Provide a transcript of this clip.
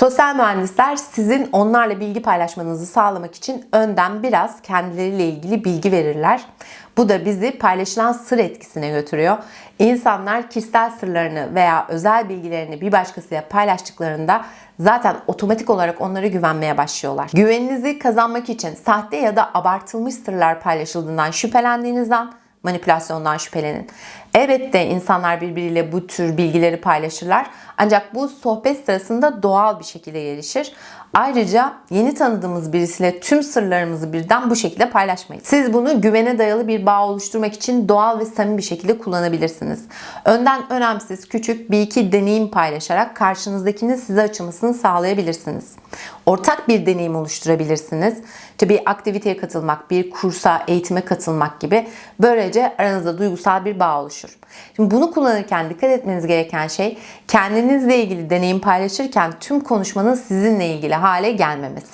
Sosyal mühendisler sizin onlarla bilgi paylaşmanızı sağlamak için önden biraz kendileriyle ilgili bilgi verirler. Bu da bizi paylaşılan sır etkisine götürüyor. İnsanlar kişisel sırlarını veya özel bilgilerini bir başkasıyla paylaştıklarında zaten otomatik olarak onlara güvenmeye başlıyorlar. Güveninizi kazanmak için sahte ya da abartılmış sırlar paylaşıldığından şüphelendiğinizden manipülasyondan şüphelenin. Elbette insanlar birbiriyle bu tür bilgileri paylaşırlar. Ancak bu sohbet sırasında doğal bir şekilde gelişir. Ayrıca yeni tanıdığımız birisiyle tüm sırlarımızı birden bu şekilde paylaşmayın. Siz bunu güvene dayalı bir bağ oluşturmak için doğal ve samimi bir şekilde kullanabilirsiniz. Önden önemsiz küçük bir iki deneyim paylaşarak karşınızdakinin size açılmasını sağlayabilirsiniz. Ortak bir deneyim oluşturabilirsiniz. İşte bir aktiviteye katılmak, bir kursa, eğitime katılmak gibi. Böylece aranızda duygusal bir bağ oluşur. Şimdi bunu kullanırken dikkat etmeniz gereken şey kendinizle ilgili deneyim paylaşırken tüm konuşmanın sizinle ilgili hale gelmemesi.